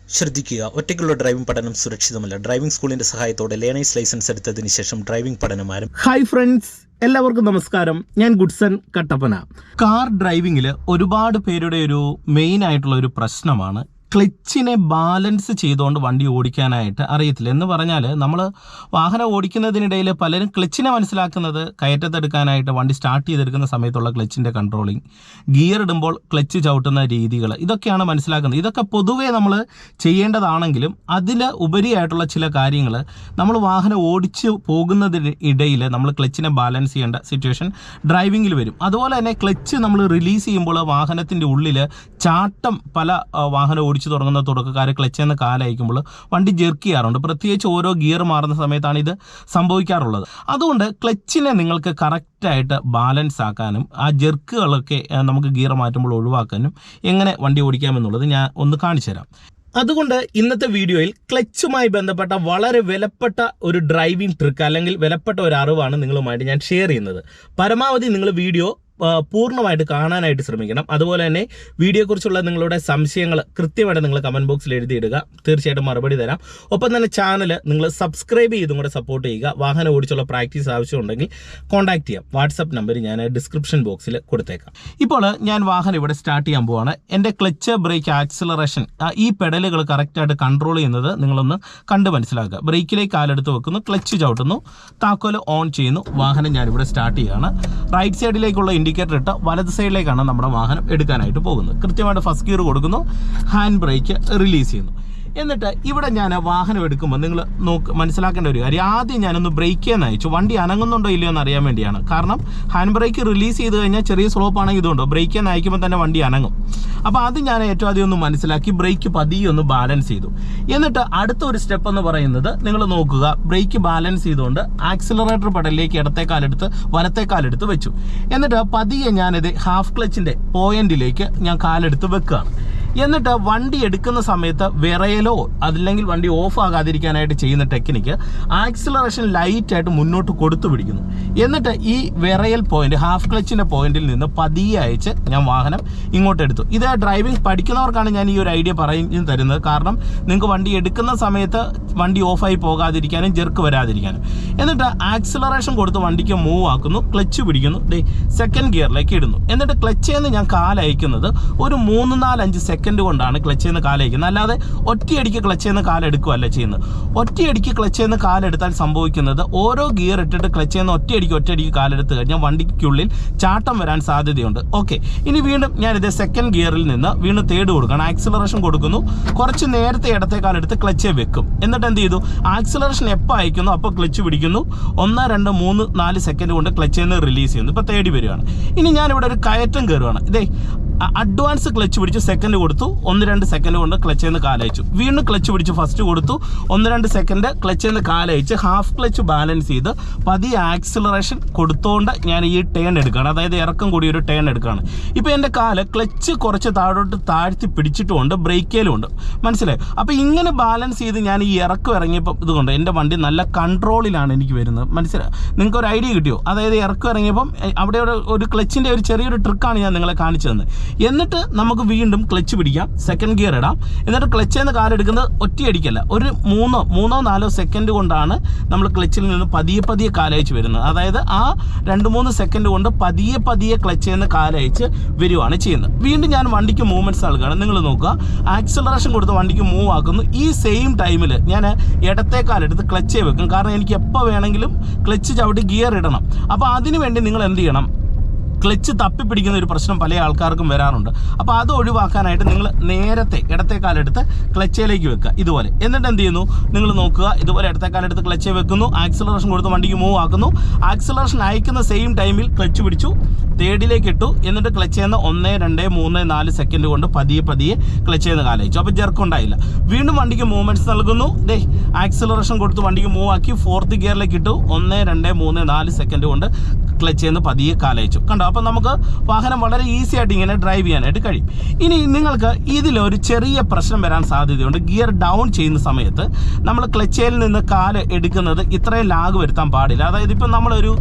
ശ്രദ്ധിക്കുക ഒറ്റയ്ക്കുള്ള ഡ്രൈവിംഗ് പഠനം സുരക്ഷിതമല്ല. ഡ്രൈവിംഗ് സ്കൂളിന്റെ സഹായത്തോടെ ലേണേഴ്സ് ലൈസൻസ് എടുത്തതിന് ശേഷം ഡ്രൈവിംഗ് പഠനം ആരംഭിക്കും ഹായ് ഫ്രണ്ട്സ് എല്ലാവർക്കും നമസ്കാരം. ഞാൻ ഗുഡ്സൺ കട്ടപ്പന. കാർ ഡ്രൈവിംഗിൽ ഒരുപാട് പേരുടെ ഒരു മെയിൻ ആയിട്ടുള്ള ഒരു പ്രശ്നമാണ് ക്ലച്ചിനെ ബാലൻസ് ചെയ്തുകൊണ്ട് വണ്ടി ഓടിക്കാനായിട്ട് അറിയത്തില്ല. എന്ന് പറഞ്ഞാൽ നമ്മൾ വാഹനം ഓടിക്കുന്നതിനിടയിൽ പലരും ക്ലച്ചിനെ മനസ്സിലാക്കുന്നത് കയറ്റത്തെടുക്കാനായിട്ട് വണ്ടി സ്റ്റാർട്ട് ചെയ്തെടുക്കുന്ന സമയത്തുള്ള ക്ലച്ചിന്റെ കൺട്രോളിങ് ഗിയർ ഇടുമ്പോൾ ക്ലച്ച് ചവിട്ടുന്ന രീതികൾ ഇതൊക്കെയാണ് മനസ്സിലാക്കുന്നത്. ഇതൊക്കെ പൊതുവേ നമ്മൾ ചെയ്യേണ്ടതാണെങ്കിലും അതിൽ ഉപരിയായിട്ടുള്ള ചില കാര്യങ്ങൾ നമ്മൾ വാഹനം ഓടിച്ച് പോകുന്നതിന് ഇടയിൽ നമ്മൾ ക്ലച്ചിനെ ബാലൻസ് ചെയ്യേണ്ട സിറ്റുവേഷൻ ഡ്രൈവിങ്ങിൽ വരും. അതുപോലെ തന്നെ ക്ലച്ച് നമ്മൾ റിലീസ് ചെയ്യുമ്പോൾ വാഹനത്തിന്റെ ഉള്ളിൽ ചാട്ടം പല വാഹനം ഓടിച്ചു തുടങ്ങുന്ന തുടക്കക്കാർ ക്ലച്ച് എന്ന കാലയക്കുമ്പോൾ വണ്ടി ജെർക്ക് ചെയ്യാറുണ്ട്. പ്രത്യേകിച്ച് ഓരോ ഗിയർ മാറുന്ന സമയത്താണ് ഇത് സംഭവിക്കാറുള്ളത്. അതുകൊണ്ട് ക്ലച്ചിനെ നിങ്ങൾക്ക് കറക്റ്റായിട്ട് ബാലൻസ് ആക്കാനും ആ ജെർക്കുകളൊക്കെ നമുക്ക് ഗിയർ മാറ്റുമ്പോൾ ഒഴിവാക്കാനും എങ്ങനെ വണ്ടി ഓടിക്കാമെന്നുള്ളത് ഞാൻ ഒന്ന് കാണിച്ചു തരാം. അതുകൊണ്ട് ഇന്നത്തെ വീഡിയോയിൽ ക്ലച്ചുമായി ബന്ധപ്പെട്ട വളരെ വിലപ്പെട്ട ഒരു ഡ്രൈവിംഗ് ട്രിക്ക് അല്ലെങ്കിൽ വിലപ്പെട്ട ഒരു അറിവാണ് നിങ്ങളുമായിട്ട് ഞാൻ ഷെയർ ചെയ്യുന്നത്. പരമാവധി നിങ്ങൾ വീഡിയോ പൂർണമായിട്ട് കാണാനായിട്ട് ശ്രമിക്കണം. അതുപോലെ തന്നെ വീഡിയോയെക്കുറിച്ചുള്ള നിങ്ങളുടെ സംശയങ്ങൾ കൃത്യമായിട്ട് നിങ്ങൾ കമന്റ് ബോക്സിൽ എഴുതിയിടുക. തീർച്ചയായിട്ടും മറുപടി തരാം. ഒപ്പം തന്നെ ചാനൽ നിങ്ങൾ സബ്സ്ക്രൈബ് ചെയ്തും കൂടെ സപ്പോർട്ട് ചെയ്യുക. വാഹനം ഓടിച്ചുള്ള പ്രാക്ടീസ് ആവശ്യമുണ്ടെങ്കിൽ കോൺടാക്ട് ചെയ്യാം. വാട്സപ്പ് നമ്പർ ഞാൻ ഡിസ്ക്രിപ്ഷൻ ബോക്സിൽ കൊടുത്തേക്കാം. ഇപ്പോൾ ഞാൻ വാഹനം ഇവിടെ സ്റ്റാർട്ട് ചെയ്യാൻ പോവാണ്. എന്റെ ക്ലച്ച് ബ്രേക്ക് ആക്സിലറേഷൻ ഈ പെഡലുകൾ കറക്റ്റായിട്ട് കൺട്രോൾ ചെയ്യുന്നത് നിങ്ങളൊന്ന് കണ്ട് മനസ്സിലാക്കുക. ബ്രേക്കിലേക്ക് കാലെടുത്ത് വെക്കുന്നു ക്ലച്ച് ചവിട്ടുന്നു താക്കോൽ ഓൺ ചെയ്യുന്നു വാഹനം ഞാനിവിടെ സ്റ്റാർട്ട് ചെയ്യുകയാണ് റൈറ്റ് സൈഡിലേക്കുള്ള ഇൻഡിക്കേറ്റർ ഇട്ട് വലത് സൈഡിലേക്കാണ് നമ്മുടെ വാഹനം എടുക്കാനായിട്ട് പോകുന്നത്. കൃത്യമായിട്ട് ഫസ്റ്റ് ഗിയർ കൊടുക്കുന്നു. ഹാൻഡ് ബ്രേക്ക് റിലീസ് ചെയ്യുന്നു. എന്നിട്ട് ഇവിടെ ഞാൻ വാഹനം എടുക്കുമ്പോൾ നിങ്ങൾ നോക്ക് മനസ്സിലാക്കേണ്ട ഒരു കാര്യം. ആദ്യം ഞാനൊന്ന് ബ്രേക്ക് ചെയ്യാൻ അയച്ചു. വണ്ടി അനങ്ങുന്നുണ്ടോ ഇല്ലയോ എന്ന് അറിയാൻ വേണ്ടിയാണ്. കാരണം ഹാൻഡ് ബ്രേക്ക് റിലീസ് ചെയ്ത് കഴിഞ്ഞാൽ ചെറിയ സ്ലോപ്പ് ആണെങ്കിൽ ഇതുണ്ടോ? ബ്രേക്ക് ചെയ്യാൻ അയക്കുമ്പോൾ തന്നെ വണ്ടി അനങ്ങും. അപ്പോൾ ആദ്യം ഞാൻ ഏറ്റവും ആദ്യം ഒന്ന് മനസ്സിലാക്കി ബ്രേക്ക് പതിയെ ഒന്ന് ബാലൻസ് ചെയ്തു. എന്നിട്ട് അടുത്ത ഒരു സ്റ്റെപ്പ് എന്ന് പറയുന്നത് നിങ്ങൾ നോക്കുക. ബ്രേക്ക് ബാലൻസ് ചെയ്തുകൊണ്ട് ആക്സിലറേറ്റർ പടലിലേക്ക് ഇടത്തെ കാലെടുത്ത് വലത്തെ കാലെടുത്ത് വെച്ചു. എന്നിട്ട് പതിയെ ഞാനിത് ഹാഫ് ക്ലച്ചിന്റെ പോയിന്റിലേക്ക് ഞാൻ കാലെടുത്ത് വെക്കുകയാണ്. എന്നിട്ട് വണ്ടി എടുക്കുന്ന സമയത്ത് വിറയലോ അതല്ലെങ്കിൽ വണ്ടി ഓഫ് ആകാതിരിക്കാനായിട്ട് ചെയ്യുന്ന ടെക്നിക്ക് ആക്സിലറേഷൻ ലൈറ്റ് ആയിട്ട് മുന്നോട്ട് കൊടുത്തു പിടിക്കുന്നു. എന്നിട്ട് ഈ വിറയൽ പോയിന്റ് ഹാഫ് ക്ലച്ചിന്റെ പോയിന്റിൽ നിന്ന് പതിയെ അയച്ച് ഞാൻ വാഹനം ഇങ്ങോട്ട് എടുത്തു. ഇത് ഡ്രൈവിംഗ് പഠിക്കുന്നവർക്കാണ് ഞാൻ ഈ ഒരു ഐഡിയ പറഞ്ഞു തരുന്നത്. കാരണം നിങ്ങൾക്ക് വണ്ടി എടുക്കുന്ന സമയത്ത് വണ്ടി ഓഫായി പോകാതിരിക്കാനും ജെർക്ക് വരാതിരിക്കാനും. എന്നിട്ട് ആക്സിലറേഷൻ കൊടുത്ത് വണ്ടിക്ക് മൂവ് ആക്കുന്നു ക്ലച്ച് പിടിക്കുന്നു. സെക്കൻഡ് ഗിയറിലേക്ക് ഇടുന്നു. എന്നിട്ട് ക്ലച്ച് നിന്ന് ഞാൻ കാലയക്കുന്നത് ഒരു മൂന്ന് നാലഞ്ച് സെക്കൻഡ് കൊണ്ടാണ് ക്ലച്ച് നിന്ന് കാലയക്കുന്നത് അല്ലാതെ ഒറ്റയടിക്ക് ക്ലച്ച് നിന്ന് കാലെടുക്കുകയല്ല ചെയ്യുന്നത്. ഒറ്റയടിക്ക് ക്ലച്ച് നിന്ന് കാലെടുത്താൽ സംഭവിക്കുന്നത് ഓരോ ഗിയർ ഇട്ടിട്ട് ക്ലച്ച് നിന്ന് ഒറ്റയടിക്ക് ഒറ്റയടിക്ക് കാലെടുത്ത് കഴിഞ്ഞാൽ വണ്ടിക്കുള്ളിൽ ചാട്ടം വരാൻ സാധ്യതയുണ്ട്. ഓക്കെ ഇനി വീണ്ടും ഞാനിത് സെക്കൻഡ് ഗിയറിൽ നിന്ന് വീണ്ടും തേർഡ് കൊടുക്കണം. ആക്സിലറേഷൻ കൊടുക്കുന്നു. കുറച്ച് നേരത്തെ ഇടത്തെ കാലെടുത്ത് ക്ലച്ച് വെക്കും. എന്നിട്ട് എന്ത് ചെയ്തു? ആക്സിലറേഷൻ എപ്പോൾ അയക്കുന്നു? അപ്പോൾ ക്ലച്ച് പിടിക്കുന്നു. ഒന്ന് രണ്ട് മൂന്ന് നാല് സെക്കൻഡ് കൊണ്ട് ക്ലച്ച് നിന്ന് റിലീസ് ചെയ്യുന്നു. ഇപ്പോൾ തേടി വരികയാണ്. ഇനി ഞാനിവിടെ ഒരു കയറ്റം കയറുകയാണ് ഇതേ അഡ്വാൻസ് ക്ലച്ച് പിടിച്ച് സെക്കൻഡ് കൊടുത്തു. ഒന്ന് രണ്ട് സെക്കൻഡ് കൊണ്ട് ക്ലച്ചിൽ നിന്ന് കാലയച്ചു. വീണ്ടും ക്ലച്ച് പിടിച്ച് ഫസ്റ്റ് കൊടുത്തു. ഒന്ന് രണ്ട് സെക്കൻഡ് ക്ലച്ചിൽ നിന്ന് കാലയച്ച് ഹാഫ് ക്ലച്ച് ബാലൻസ് ചെയ്ത് പതിയെ ആക്സിലറേഷൻ കൊടുത്തുകൊണ്ട് ഞാൻ ഈ ടേൺ എടുക്കുകയാണ്. അതായത് ഇറക്കം കൂടി ഒരു ടേൺ എടുക്കുകയാണ്. ഇപ്പോൾ എന്റെ കാൽ ക്ലച്ച് കുറച്ച് താഴോട്ട് താഴ്ത്തി പിടിച്ചിട്ടുമുണ്ട്. ബ്രേക്കേലും ഉണ്ട് മനസ്സിലായി? അപ്പോൾ ഇങ്ങനെ ബാലൻസ് ചെയ്ത് ഞാൻ ഈ ഇറക്കം ഇറങ്ങിയപ്പോൾ ഇതുകൊണ്ട് എന്റെ വണ്ടി നല്ല കൺട്രോളിലാണ് എനിക്ക് വരുന്നത്. മനസ്സിലായി? നിങ്ങൾക്ക് ഒരു ഐഡിയ കിട്ടിയോ? അതായത് ഇറക്കം ഇറങ്ങിയപ്പം അവിടെ ഒരു ക്ലച്ചിന്റെ ഒരു ചെറിയൊരു ട്രിക്കാണ് ഞാൻ നിങ്ങളെ കാണിച്ചു തന്നത്. എന്നിട്ട് നമുക്ക് വീണ്ടും ക്ലച്ച് പിടിക്കാം. സെക്കൻഡ് ഗിയർ ഇടാം. എന്നിട്ട് ക്ലച്ചിൽ നിന്ന് കാലെടുക്കുന്നത് ഒറ്റയടിക്കല്ല. ഒരു മൂന്നോ മൂന്നോ നാലോ സെക്കൻഡ് കൊണ്ടാണ് നമ്മൾ ക്ലച്ചിൽ നിന്ന് പതിയെ പതിയെ കാലയച്ച് വരുന്നത്. അതായത് ആ രണ്ട് മൂന്ന് സെക്കൻഡ് കൊണ്ട് പതിയെ പതിയെ ക്ലച്ച് നിന്ന് കാലയച്ച് വരികയാണ് ചെയ്യുന്നത്. വീണ്ടും ഞാൻ വണ്ടിക്ക് മൂവ്മെന്റ്സ് നൽകുകയാണ്. നിങ്ങൾ നോക്കുക. ആക്സിലറേഷൻ കൊടുത്ത് വണ്ടിക്ക് മൂവ് ആക്കുന്നു. ഈ സെയിം ടൈമിൽ ഞാൻ ഇടത്തെ കാലെടുത്ത് ക്ലച്ചേ വെക്കും. കാരണം എനിക്ക് എപ്പോൾ വേണമെങ്കിലും ക്ലച്ച് ചവിട്ടി ഗിയർ ഇടണം. അപ്പോൾ അതിനു വേണ്ടി നിങ്ങൾ എന്ത് ചെയ്യണം? ക്ലച്ച് തപ്പിപ്പിടിക്കുന്ന ഒരു പ്രശ്നം പല ആൾക്കാർക്കും വരാറുണ്ട്. അപ്പോൾ അത് ഒഴിവാക്കാനായിട്ട് നിങ്ങൾ നേരത്തെ ഇടത്തെ കാലെടുത്ത് ക്ലച്ചയിലേക്ക് വെക്കുക. ഇതുപോലെ. എന്നിട്ട് എന്ത് ചെയ്യുന്നു? നിങ്ങൾ നോക്കുക. ഇതുപോലെ ഇടത്തെ കാലെടുത്ത് ക്ലച്ചേ വെക്കുന്നു. ആക്സിലറേഷൻ കൊടുത്ത് വണ്ടിക്ക് മൂവ് ആക്കുന്നു. ആക്സിലറേഷൻ അയക്കുന്ന സെയിം ടൈമിൽ ക്ലച്ച് പിടിച്ചു. തേർഡിലേക്ക് ഇട്ടു. എന്നിട്ട് ക്ലച്ച് ചെയ്യുന്ന ഒന്ന് രണ്ട് മൂന്ന് നാല് സെക്കൻഡ് കൊണ്ട് പതിയെ പതിയെ ക്ലച്ച് ചെയ്യുന്ന കാലയച്ചു. അപ്പോൾ ജെർക്ക് ഉണ്ടായില്ല. വീണ്ടും വണ്ടിക്ക് മൂവ്മെന്റ്സ് നൽകുന്നു. ദേ ആക്സിലറേഷൻ കൊടുത്ത് വണ്ടിക്ക് മൂവ് ആക്കി. ഫോർത്ത് ഗിയറിലേക്ക് ഇട്ടു. ഒന്ന് രണ്ട് മൂന്ന് നാല് സെക്കൻഡ് കൊണ്ട് ക്ലച്ചിൽ ചെയ്യുന്ന പതിയെ കാലയച്ചു. കണ്ടോ? അപ്പം നമുക്ക് വാഹനം വളരെ ഈസി ആയിട്ട് ഇങ്ങനെ ഡ്രൈവ് ചെയ്യാനായിട്ട് കഴിയും. ഇനി നിങ്ങൾക്ക് ഇതിലൊരു ചെറിയ പ്രശ്നം വരാൻ സാധ്യതയുണ്ട്. ഗിയർ ഡൗൺ ചെയ്യുന്ന സമയത്ത് നമ്മൾ ക്ലച്ചയിൽ നിന്ന് കാൽ എടുക്കുന്നത് ഇത്രയും ലാഗ് വരുത്താൻ പാടില്ല. അതായത് ഇപ്പം നമ്മളൊരു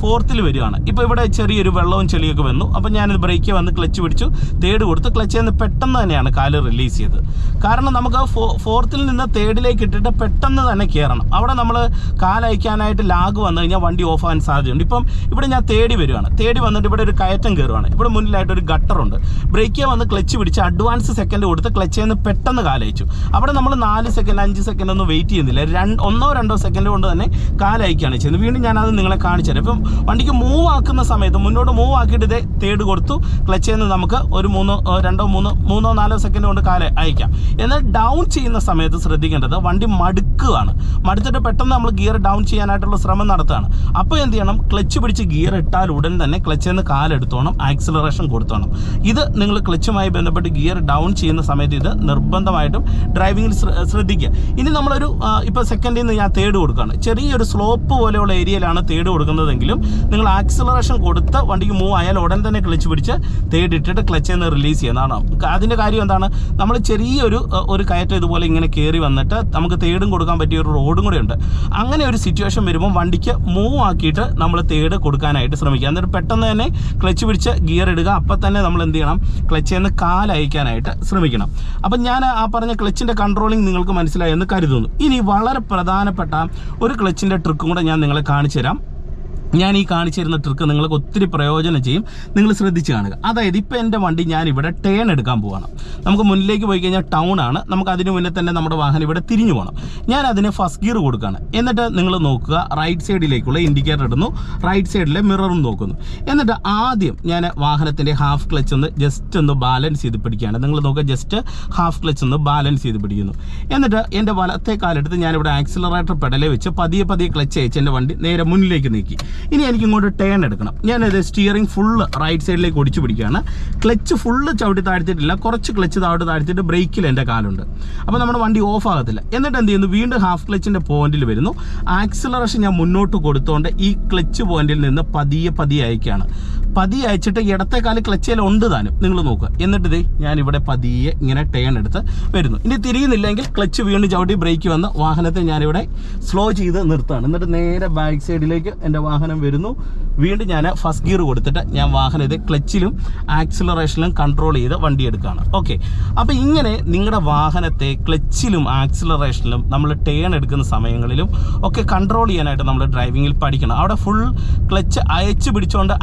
ഫോർത്തിൽ വരികയാണ്. ഇപ്പോൾ ഇവിടെ ചെറിയൊരു വെള്ളവും ചെളിയൊക്കെ വന്നു. അപ്പം ഞാനിത് ബ്രേക്ക് വന്ന് ക്ലച്ച് പിടിച്ചു. തേർഡ് കൊടുത്ത് ക്ലച്ചിൽ നിന്ന് പെട്ടെന്ന് തന്നെയാണ് കാൽ റിലീസ് ചെയ്തത്. കാരണം നമുക്ക് ഫോർത്തിൽ നിന്ന് തേർഡിലേക്ക് ഇട്ടിട്ട് പെട്ടെന്ന് തന്നെ കയറണം അവിടെ നമ്മൾ കാലയക്കാനായിട്ട് ലാഗ് വന്നു കഴിഞ്ഞാൽ വണ്ടി ഓഫ് ആവാൻ സാധ്യതയുണ്ട്. ഇപ്പം ഇവിടെ ഞാൻ തേടി വരുവാണ്. തേടി വന്നിട്ട് ഇവിടെ ഒരു കയറ്റം കയറുവാണ്. ഇവിടെ മുന്നിലായിട്ട് ഒരു ഗട്ടറുണ്ട് ബ്രേക്ക് വന്ന് ക്ലച്ച് പിടിച്ച് അഡ്വാൻസ് സെക്കൻഡ് കൊടുത്ത് ക്ലച്ച് ചെയ്യുന്ന പെട്ടെന്ന് കാലയച്ചു. അവിടെ നമ്മൾ നാല് സെക്കൻഡ് അഞ്ച് സെക്കൻഡ് ഒന്നും വെയിറ്റ് ചെയ്യുന്നില്ല. രണ്ട് ഒന്നോ രണ്ടോ സെക്കൻഡ് കൊണ്ട് തന്നെ കാലയക്കുകയാണ് ചെയ്യുന്നത്. വീണ്ടും ഞാനത് നിങ്ങളെ കാണിച്ചു തരാം. ഇപ്പം വണ്ടിക്ക് മൂവ് ആക്കുന്ന സമയത്ത് മുന്നോട്ട് മൂവ് ആക്കിയിട്ട് ഇതേ തേട് കൊടുത്തു. ക്ലച്ച് ചെയ്യുന്നത് നമുക്ക് ഒരു മൂന്നോ രണ്ടോ മൂന്നോ മൂന്നോ നാലോ സെക്കൻഡ് കൊണ്ട് കാല അയക്കാം എന്നാൽ ഡൗൺ ചെയ്യുന്ന സമയത്ത് ശ്രദ്ധിക്കേണ്ടത് വണ്ടി മടുക്കുകയാണ്. മടുത്തിട്ട് പെട്ടെന്ന് നമ്മൾ ഗിയർ ഡൗൺ ചെയ്യാനായിട്ടുള്ള ശ്രമം നടത്തുകയാണ്. അപ്പോൾ എന്ത് ചെയ്യണം? ക്ലച്ച് പിടിച്ച് ഗിയർ ഇട്ടാൽ ഉടൻ തന്നെ ക്ലച്ചിൽ നിന്ന് കാലെടുത്തോണം ആക്സിലറേഷൻ കൊടുത്തോണം. ഇത് നിങ്ങൾ ക്ലച്ചുമായി ബന്ധപ്പെട്ട് ഗിയർ ഡൗൺ ചെയ്യുന്ന സമയത്ത് ഇത് നിർബന്ധമായിട്ടും ഡ്രൈവിങ്ങിൽ ശ്രദ്ധിക്കുക. ഇനി നമ്മളൊരു ഇപ്പോൾ സെക്കൻഡിൽ നിന്ന് ഞാൻ തേർഡ് കൊടുക്കുകയാണ് ചെറിയൊരു സ്ലോപ്പ് പോലെയുള്ള ഏരിയയിലാണ് തേർഡ് കൊടുക്കുന്നതെങ്കിലും നിങ്ങൾ ആക്സിലറേഷൻ കൊടുത്ത് വണ്ടിക്ക് മൂവ് ആയാൽ ഉടൻ തന്നെ ക്ലച്ച് പിടിച്ച് തേർഡ് ക്ലച്ചിൽ നിന്ന് റിലീസ് ചെയ്യുന്നതാണ് അതിന്റെ കാര്യം എന്താണ്? നമ്മൾ ചെറിയൊരു ഒരു കയറ്റം ഇതുപോലെ ഇങ്ങനെ കയറി വന്നിട്ട് നമുക്ക് തേർഡും കൊടുക്കാൻ പറ്റിയ ഒരു റോഡും കൂടെ ഉണ്ട്. അങ്ങനെ ഒരു സിറ്റുവേഷൻ വരുമ്പോൾ വണ്ടിക്ക് മൂവ് ആക്കിയിട്ട് നമ്മൾ തേർഡ് കൊടുക്കാനായിട്ട് ശ്രമിക്കുക. എന്നിട്ട് പെട്ടെന്ന് തന്നെ ക്ലച്ച് പിടിച്ച് ഗിയർ ഇടുക. അപ്പം തന്നെ നമ്മൾ എന്ത് ചെയ്യണം? ക്ലച്ചിൽ നിന്ന് കാലയക്കാനായിട്ട് ശ്രമിക്കണം. അപ്പം ഞാൻ ആ പറഞ്ഞ ക്ലച്ചിന്റെ കൺട്രോളിങ് നിങ്ങൾക്ക് മനസ്സിലായെന്ന് കരുതുന്നു. ഇനി വളരെ പ്രധാനപ്പെട്ട ഒരു ക്ലച്ചിന്റെ ട്രിക്കും കൂടെ ഞാൻ നിങ്ങളെ കാണിച്ചു തരാം. ഞാൻ ഈ കാണിച്ചു തരുന്ന ട്രിക്ക് നിങ്ങൾക്ക് ഒത്തിരി പ്രയോജനം ചെയ്യും. നിങ്ങൾ ശ്രദ്ധിച്ച് കാണുക. അതായത് ഇപ്പോൾ എന്റെ വണ്ടി ഞാൻ ഇവിടെ ടേൺ എടുക്കാൻ പോവാണ്. നമുക്ക് മുന്നിലേക്ക് പോയി കഴിഞ്ഞാൽ ടൗൺ ആണ്. നമുക്ക് അതിന് മുന്നേ തന്നെ നമ്മുടെ വാഹനം ഇവിടെ തിരിഞ്ഞു പോകണം ഞാൻ അതിന് ഫസ്റ്റ് ഗിയർ കൊടുക്കുകയാണ് എന്നിട്ട് നിങ്ങൾ നോക്കുക റൈറ്റ് സൈഡിലേക്കുള്ള ഇൻഡിക്കേറ്റർ ഇടുന്നു. റൈറ്റ് സൈഡിലെ മിററും നോക്കുന്നു. എന്നിട്ട് ആദ്യം ഞാൻ വാഹനത്തിന്റെ ഹാഫ് ക്ലച്ച് ഒന്ന് ജസ്റ്റ് ഒന്ന് ബാലൻസ് ചെയ്ത് പിടിക്കുകയാണ്. നിങ്ങൾ നോക്കുക ജസ്റ്റ് ഹാഫ് ക്ലച്ച് ഒന്ന് ബാലൻസ് ചെയ്ത് പിടിക്കുന്നു. എന്നിട്ട് എന്റെ വലത്തെ കാലെടുത്ത് ഞാനിവിടെ ആക്സിലറേറ്റർ പെടലെ വെച്ച് പതിയെ പതിയെ ക്ലച്ച് അയച്ച് എന്റെ വണ്ടി നേരെ മുന്നിലേക്ക് നീക്കി. ഇനി എനിക്ക് ഇങ്ങോട്ട് ടേൺ എടുക്കണം. ഞാനത് സ്റ്റിയറിംഗ് ഫുള്ള് റൈറ്റ് സൈഡിലേക്ക് ഒടിച്ചു പിടിക്കുകയാണ്. ക്ലച്ച് ഫുള്ള് ചവിട്ടി താഴ്ത്തിയിട്ടില്ല. കുറച്ച് ക്ലച്ച് താഴ്ത്തി താഴ്ത്തിയിട്ട് ബ്രേക്കിൽ എന്റെ കാലുണ്ട്. അപ്പോൾ നമ്മുടെ വണ്ടി ഓഫ് ആകത്തില്ല. എന്നിട്ട് എന്ത് ചെയ്യുന്നു? വീണ്ടും ഹാഫ് ക്ലച്ചിന്റെ പോയിന്റിൽ വരുന്നു. ആക്സിലറേഷൻ ഞാൻ മുന്നോട്ട് കൊടുത്തുകൊണ്ട് ഈ ക്ലച്ച് പോയിന്റിൽ നിന്ന് പതിയെ പതിയെ അയക്കുകയാണ്. പതിയെ അയച്ചിട്ട് ഇടത്തെ കാൽ ക്ലച്ചയിൽ ഉണ്ട് താനും. നിങ്ങൾ നോക്കുക. എന്നിട്ട് ഇതേ ഞാൻ ഇവിടെ പതിയെ ഇങ്ങനെ ടേൺ എടുത്ത് വരുന്നു. ഇനി തിരിയുന്നില്ലെങ്കിൽ ക്ലച്ച് വീണ്ടും ചവിട്ടി ബ്രേക്ക് വന്ന് വാഹനത്തെ ഞാനിവിടെ സ്ലോ ചെയ്ത് നിർത്തുകയാണ്. എന്നിട്ട് നേരെ ബാക്ക് സൈഡിലേക്ക് എന്റെ വാഹനം വരുന്നു. വീണ്ടും ഞാൻ ഫസ്റ്റ് ഗിയർ കൊടുത്തിട്ട് ഞാൻ വാഹനം ഇത് ക്ലച്ചിലും ആക്സിലറേഷനിലും കൺട്രോൾ ചെയ്ത് വണ്ടി എടുക്കുകയാണ്. ഓക്കെ അപ്പോൾ ഇങ്ങനെ നിങ്ങളുടെ വാഹനത്തെ ക്ലച്ചിലും ആക്സിലറേഷനിലും നമ്മൾ ടേൺ എടുക്കുന്ന സമയങ്ങളിലും ഒക്കെ കൺട്രോൾ ചെയ്യാനായിട്ട് നമ്മൾ ഡ്രൈവിങ്ങിൽ പഠിക്കണം. അവിടെ ഫുൾ ക്ലച്ച് അയച്ച് പിടിച്ചുകൊണ്ട്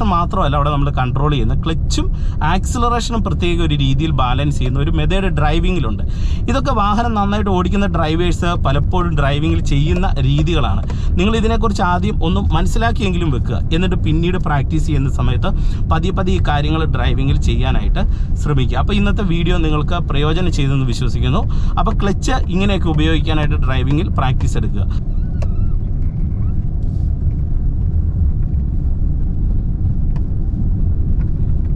ആക്സിലറേഷൻ മാത്രമല്ല അവിടെ നമ്മൾ കൺട്രോൾ ചെയ്യുന്നത്. ക്ലച്ചും ആക്സിലറേഷനും പ്രത്യേക ഒരു രീതിയിൽ ബാലൻസ് ചെയ്യുന്ന ഒരു മെത്തേഡ് ഡ്രൈവിങ്ങിലുണ്ട് ഇതൊക്കെ വാഹനം നന്നായിട്ട് ഓടിക്കുന്ന ഡ്രൈവേഴ്സ് പലപ്പോഴും ഡ്രൈവിങ്ങിൽ ചെയ്യുന്ന രീതികളാണ്. നിങ്ങൾ ഇതിനെക്കുറിച്ച് ആദ്യം ഒന്നും മനസ്സിലാക്കിയെങ്കിലും വെക്കുക. എന്നിട്ട് പിന്നീട് പ്രാക്ടീസ് ചെയ്യുന്ന സമയത്ത് പതിയെ പതിയെ ഈ കാര്യങ്ങൾ ഡ്രൈവിങ്ങിൽ ചെയ്യാനായിട്ട് ശ്രമിക്കുക. അപ്പോൾ ഇന്നത്തെ വീഡിയോ നിങ്ങൾക്ക് പ്രയോജനം ചെയ്തെന്ന് വിശ്വസിക്കുന്നു. അപ്പോൾ ക്ലച്ച് ഇങ്ങനെയൊക്കെ ഉപയോഗിക്കാനായിട്ട് ഡ്രൈവിങ്ങിൽ പ്രാക്ടീസ് എടുക്കുക.